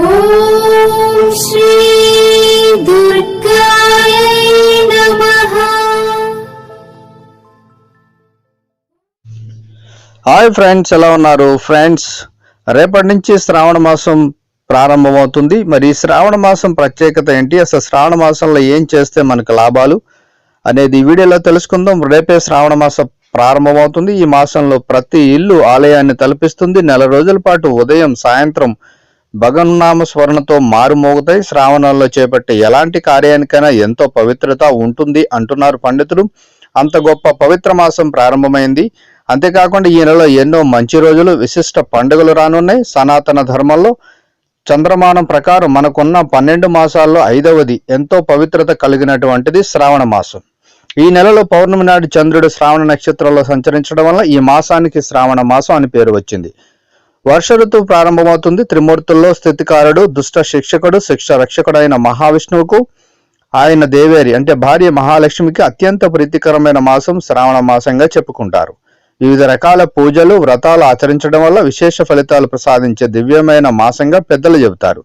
Hi friends ఎలా ఉన్నారు? Friends రేపటి నుంచి శ్రావణ మాసం ప్రారంభమవుతుంది. మరి శ్రావణ మాసం ప్రత్యేకత ఏంటి? అసలు శ్రావణ మాసంలో ఏం చేస్తే మనకు లాభాలు అనేది ఈ వీడియోలో తెలుసుకుందాం. రేపే శ్రావణ మాసం ప్రారంభమవుతుంది. ఈ మాసంలో ప్రతి ఇల్లు ఆలయాన్ని తలపిస్తుంది. నెల రోజుల పాటు ఉదయం సాయంత్రం భగన్నామ స్మరణతో మారుమోగుతాయి శ్రావణంలో చేపట్టే ఎలాంటి కార్యానికైనా ఎంతో పవిత్రత ఉంటుంది అంటున్నారు పండితులు. అంత గొప్ప పవిత్ర మాసం ప్రారంభమైంది. అంతేకాకుండా ఈ నెలలో ఎన్నో మంచి రోజులు విశిష్ట పండుగలు రానున్నాయి. సనాతన ధర్మంలో చంద్రమానం ప్రకారం మనకున్న పన్నెండు మాసాల్లో ఐదవది ఎంతో పవిత్రత కలిగినటువంటిది శ్రావణ మాసం. ఈ నెలలో పౌర్ణమి నాడు చంద్రుడు శ్రావణ నక్షత్రంలో సంచరించడం వల్ల ఈ మాసానికి శ్రావణ మాసం అని పేరు వచ్చింది. వర్ష ఋతువు ప్రారంభమవుతుంది. త్రిమూర్తుల్లో స్థితికారుడు దుష్ట శిక్షకుడు శిక్ష రక్షకుడైన మహావిష్ణువుకు ఆయన దేవేరి అంటే భార్య మహాలక్ష్మికి అత్యంత ప్రీతికరమైన మాసం శ్రావణ మాసంగా చెప్పుకుంటారు. వివిధ రకాల పూజలు వ్రతాలు ఆచరించడం వల్ల విశేష ఫలితాలు ప్రసాదించే దివ్యమైన మాసంగా పెద్దలు చెబుతారు.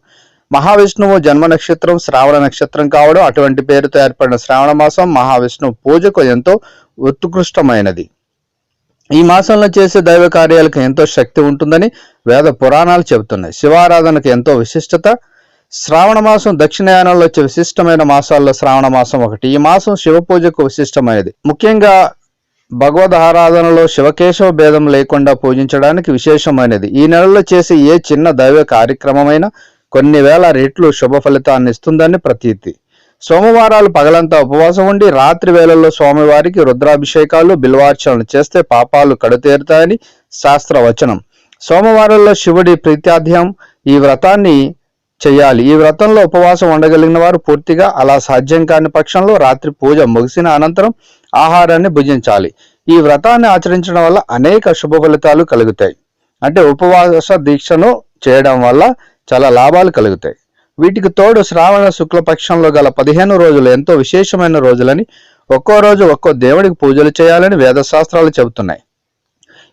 మహావిష్ణువు జన్మ నక్షత్రం శ్రావణ నక్షత్రం కావడం అటువంటి పేరుతో ఏర్పడిన శ్రావణ మాసం మహావిష్ణువు పూజకు ఎంతో ఉత్కృష్టమైనది. ఈ మాసంలో చేసే దైవ కార్యాలకు ఎంతో శక్తి ఉంటుందని వేద పురాణాలు చెబుతున్నాయి. శివారాధనకు ఎంతో విశిష్టత. శ్రావణ మాసం దక్షిణాయనంలో వచ్చే విశిష్టమైన మాసాల్లో శ్రావణ మాసం ఒకటి. ఈ మాసం శివ పూజకు విశిష్టమైనది. ముఖ్యంగా భగవద్ ఆరాధనలో శివకేశవ భేదం లేకుండా పూజించడానికి విశేషమైనది. ఈ నెలలో చేసే ఏ చిన్న దైవ కార్యక్రమమైనా కొన్ని వేల రెట్లు శుభ ఫలితాన్ని ఇస్తుందని ప్రతీతి. సోమవారాలు పగలంతా ఉపవాసం ఉండి రాత్రి వేళల్లో స్వామివారికి రుద్రాభిషేకాలు బిల్వార్చనలు చేస్తే పాపాలు కడుతేరుతాయని శాస్త్రవచనం. సోమవారంలో శివుడి ప్రీత్యాధ్యం ఈ వ్రతాన్ని చేయాలి. ఈ వ్రతంలో ఉపవాసం ఉండగలిగిన వారు పూర్తిగా అలా సాధ్యం కాని పక్షంలో రాత్రి పూజ ముగిసిన అనంతరం ఆహారాన్ని భుజించాలి. ఈ వ్రతాన్ని ఆచరించడం వల్ల అనేక శుభ ఫలితాలు కలుగుతాయి. అంటే ఉపవాస దీక్షను చేయడం వల్ల చాలా లాభాలు కలుగుతాయి. వీటికి తోడు శ్రావణ శుక్లపక్షంలో గల పదిహేను రోజులు ఎంతో విశేషమైన రోజులని ఒక్కో రోజు ఒక్కో దేవుడికి పూజలు చేయాలని వేదశాస్త్రాలు చెబుతున్నాయి.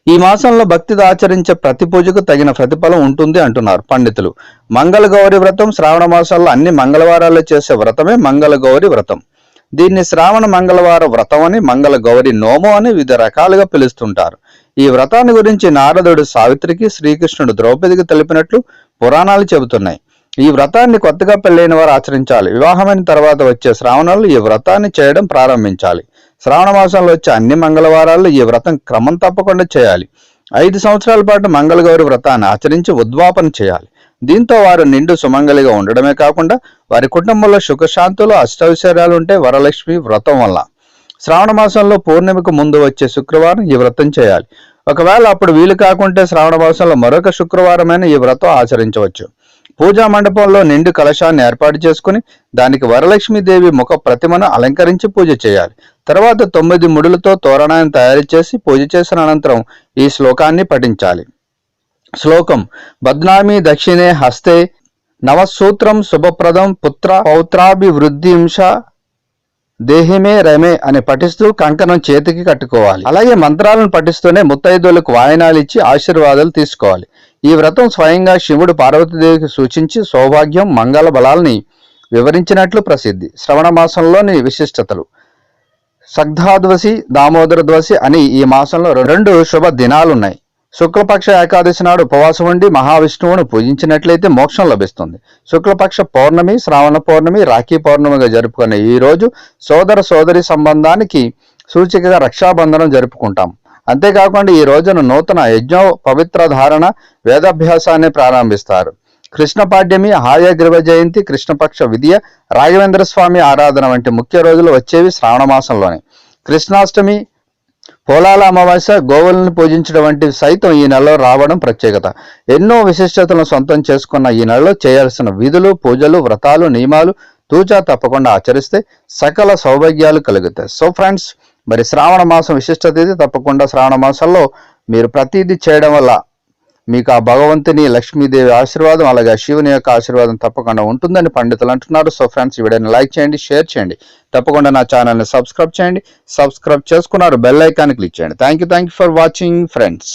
ఈ మాసంలో భక్తితో ఆచరించే ప్రతి పూజకు తగిన ప్రతిఫలం ఉంటుంది అంటున్నారు పండితులు. మంగళ గౌరి వ్రతం శ్రావణ మాసాల్లో అన్ని మంగళవారాల్లో చేసే వ్రతమే మంగళ గౌరి వ్రతం. దీన్ని శ్రావణ మంగళవార వ్రతం అని మంగళ గౌరి నోము అని వివిధ రకాలుగా పిలుస్తుంటారు. ఈ వ్రతాన్ని గురించి నారదుడు సావిత్రికి శ్రీకృష్ణుడు ద్రౌపదికి తెలిపినట్లు పురాణాలు చెబుతున్నాయి. ఈ వ్రతాన్ని కొత్తగా పెళ్ళైన వారు ఆచరించాలి. వివాహమైన తర్వాత వచ్చే శ్రావణంలో ఈ వ్రతాన్ని చేయడం ప్రారంభించాలి. శ్రావణ మాసంలో వచ్చే అన్ని మంగళవారాల్లో ఈ వ్రతం క్రమం తప్పకుండా చేయాలి. ఐదు సంవత్సరాల పాటు మంగళగౌరి వ్రతాన్ని ఆచరించి ఉద్వాపన చేయాలి. దీంతో వారు నిండు సుమంగలిగా ఉండడమే కాకుండా వారి కుటుంబంలో సుఖశాంతులు అష్టైశ్వర్యాలు ఉంటే వరలక్ష్మి వ్రతం వల్ల. శ్రావణ మాసంలో పూర్ణిమకు ముందు వచ్చే శుక్రవారం ఈ వ్రతం చేయాలి. ఒకవేళ అప్పుడు వీలు కాకుంటే శ్రావణ మాసంలో మరొక శుక్రవారమైన ఈ వ్రతం ఆచరించవచ్చు. పూజా మండపంలో నిండు కలశాన్ని ఏర్పాటు చేసుకుని దానికి వరలక్ష్మీదేవి ముఖ ప్రతిమను అలంకరించి పూజ చేయాలి. తర్వాత తొమ్మిది ముడులతో తోరణాన్ని తయారు చేసి పూజ చేసిన అనంతరం ఈ శ్లోకాన్ని పఠించాలి. శ్లోకం బద్నామి దక్షిణే హస్తే నవసూత్రం శుభప్రదం పుత్ర పౌత్రాభివృద్ధింశ దేహిమే రమే అని పఠిస్తూ కంకణం చేతికి కట్టుకోవాలి. అలాగే మంత్రాలను పఠిస్తూనే ముత్తైదులకు వాయనాలు ఇచ్చి ఆశీర్వాదాలు తీసుకోవాలి. ఈ వ్రతం స్వయంగా శివుడు పార్వతీదేవికి సూచించి సౌభాగ్యం మంగళ బలాల్ని వివరించినట్లు ప్రసిద్ధి. శ్రవణ మాసంలోని విశిష్టతలు. సగ్ధాద్వసి దామోదర ద్వాసి అని ఈ మాసంలో రెండు శుభ దినాలున్నాయి. శుక్లపక్ష ఏకాదశి నాడు ఉపవాసం ఉండి మహావిష్ణువును పూజించినట్లయితే మోక్షం లభిస్తుంది. శుక్లపక్ష పౌర్ణమి శ్రావణ పౌర్ణమి రాఖీ పౌర్ణమిగా జరుపుకునే ఈ రోజు సోదర సోదరి సంబంధానికి సూచికగా రక్షాబంధనం జరుపుకుంటాం. అంతేకాకుండా ఈ రోజున నూతన యజ్ఞ పవిత్ర ధారణ వేదాభ్యాసాన్ని ప్రారంభిస్తారు. కృష్ణపాడ్యమి హాయగ్రీవ జయంతి కృష్ణపక్ష విద్య రాఘవేంద్ర స్వామి ఆరాధన వంటి ముఖ్య రోజులు వచ్చేవి శ్రావణ మాసంలోనే. కృష్ణాష్టమి పోలాల అమావాస్య గోవులను పూజించడం వంటివి సైతం ఈ నెలలో రావడం ప్రత్యేకత. ఎన్నో విశిష్టతలను సొంతం చేసుకున్న ఈ నెలలో చేయాల్సిన విధులు పూజలు వ్రతాలు నియమాలు తూచా తప్పకుండా ఆచరిస్తే సకల సౌభాగ్యాలు కలుగుతాయి. సో ఫ్రెండ్స్ మరి శ్రావణ మాసం విశిష్టత ఇది తప్పకుండా శ్రావణ మాసంలో మీరు ప్రతిదీ చేయడం వల్ల మీకు ఆ భగవంతుని లక్ష్మీదేవి ఆశీర్వాదం అలాగే శివుని యొక్క ఆశీర్వాదం తప్పకుండా ఉంటుందని పండితులు అంటున్నారు. సో ఫ్రెండ్స్ ఈ వీడియోని లైక్ చేయండి షేర్ చేయండి. తప్పకుండా నా ఛానల్ని సబ్స్క్రైబ్ చేయండి. సబ్స్క్రైబ్ చేసుకున్నారు బెల్ ఐకాన్ క్లిక్ చేయండి. Thank you thank you for watching friends.